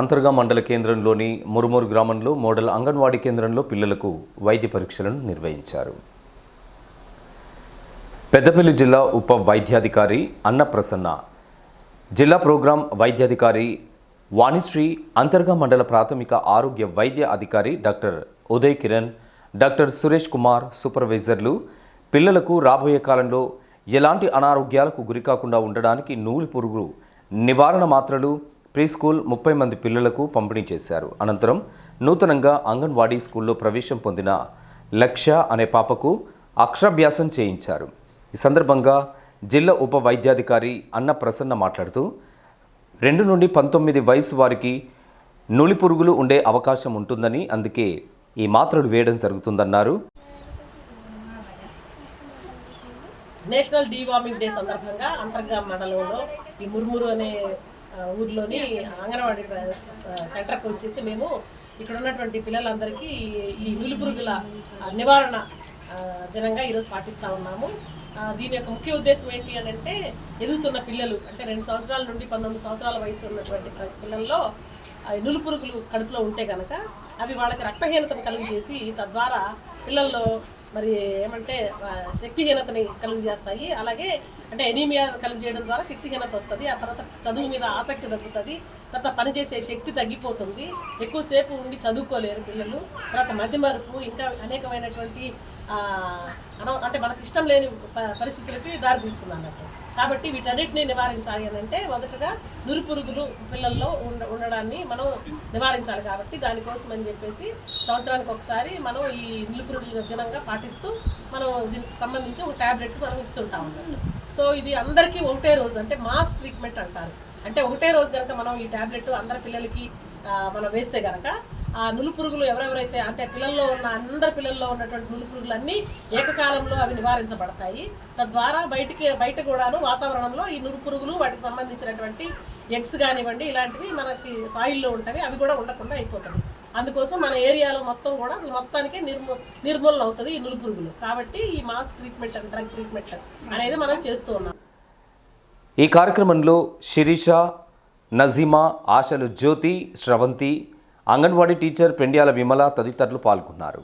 అంతర్గా మండల కేంద్రంలోని మురుమూరు గ్రామంలో మోడల్ అంగన్వాడీ కేంద్రంలో పిల్లలకు వైద్య పరీక్షలను నిర్వహించారు. పెద్దపల్లి జిల్లా ఉప వైద్యాధికారి అన్నప్రసన్న. జిల్లా ప్రోగ్రాం వైద్యాధికారి వాణిశ్రీ అంతర్గా మండల ప్రాథమిక ఆరోగ్య వైద్య అధికారి డాక్టర్ ఉదయ్ కిరణ్ డాక్టర్ సురేష్ కుమార్ సూపర్వైజర్లు. పిల్లలకు రాబోయే కాలంలో ఎలాంటి అనారోగ్యాలకు గురికాకుండా ఉండడానికి నూలు పురుగు నివారణ మాత్రలు ప్రీ స్కూల్ ముప్పై మంది పిల్లలకు పంపిణీ చేశారు. అనంతరం నూతనంగా అంగన్వాడీ స్కూల్లో ప్రవేశం పొందిన లక్ష్య అనే పాపకు అక్షరాభ్యాసం చేయించారు. ఈ సందర్భంగా జిల్లా ఉప వైద్యాధికారి అన్న ప్రసన్న మాట్లాడుతూ రెండు నుండి పంతొమ్మిది వయసు వారికి నులి పురుగులు ఉండే అవకాశం ఉంటుందని అందుకే ఈ మాత్రలు వేయడం జరుగుతుందన్నారు. నేషనల్ డీవార్మింగ్ డే సందర్భంగా అంతర్గా మండలంలో ఈ మురుమురు అనే ఊర్లోని అంగన్వాడీ సెంటర్కి వచ్చేసి మేము ఇక్కడ ఉన్నటువంటి పిల్లలందరికీ ఈ నులిపురుగుల నివారణ దినంగా ఈరోజు పాటిస్తూ ఉన్నాము. దీని యొక్క ముఖ్య ఉద్దేశం ఏంటి అని అంటే ఎదుగుతున్న పిల్లలు అంటే రెండు సంవత్సరాల నుండి పంతొమ్మిది సంవత్సరాల వయసు ఉన్నటువంటి ప్ర- పిల్లల్లో నులుపురుగులు కడుపులో ఉంటే కనుక అవి వాళ్ళకి రక్తహీనతను కలుగజేసి తద్వారా పిల్లల్లో మరి ఏమంటే శక్తిహీనతని కలుగు చేస్తాయి. అలాగే అంటే ఎనీమియా కలుగు చేయడం ద్వారా శక్తిహీనత వస్తుంది. ఆ తర్వాత చదువు మీద ఆసక్తి తగ్గుతుంది. తర్వాత పనిచేసే శక్తి తగ్గిపోతుంది. ఎక్కువసేపు ఉండి చదువుకోలేరు పిల్లలు. తర్వాత మతిమరుపు ఇంకా అనేకమైనటువంటి అంటే మనకు ఇష్టం లేని ప- పరిస్థితులకి దారితీస్తుంది అన్నట్టు కాబట్టి వీటన్నిటిని నివారించాలి అని అంటే మొదటగా నురుపురుగులు పిల్లల్లో ఉండ ఉండడాన్ని మనం నివారించాలి కాబట్టి దానికోసం అని చెప్పేసి సంవత్సరానికి ఒకసారి మనం ఈ నులుపురుగుల దినంగా పాటిస్తూ మనం దీనికి సంబంధించి ఒక ట్యాబ్లెట్ మనం ఇస్తుంటాం అన్నట్టు సో ఇది అందరికీ ఒకటే రోజు అంటే మాస్ ట్రీట్మెంట్ అంటారు. అంటే ఒకటే రోజు కనుక మనం ఈ ట్యాబ్లెట్ అందరి పిల్లలకి మనం వేస్తే కనుక ఆ నులు పురుగులు ఎవరెవరైతే అంటే పిల్లల్లో ఉన్న అందరి పిల్లల్లో ఉన్నటువంటి నులు పురుగులన్నీ ఏకకాలంలో అవి నివారించబడతాయి. తద్వారా బయటికి బయట కూడాను వాతావరణంలో ఈ నులు పురుగులు వాటికి సంబంధించినటువంటి ఎగ్స్ కానివ్వండి ఇలాంటివి మనకి సాయిల్లో ఉంటాయి అవి కూడా ఉండకుండా అయిపోతుంది అందుకోసం మన ఏరియాలో మొత్తం కూడా అసలు మొత్తానికి నిర్మూ నిర్మూలన అవుతుంది ఈ నులు పురుగులు. కాబట్టి ఈ mass treatment and drug treatment అనేది మనం చేస్తూ ఉన్నాం. ఈ కార్యక్రమంలో శిరీష నజీమా ఆశలు జ్యోతి శ్రవంతి అంగన్వాడీ టీచర్ పెండ్యాల విమల తదితరులు పాల్గొన్నారు.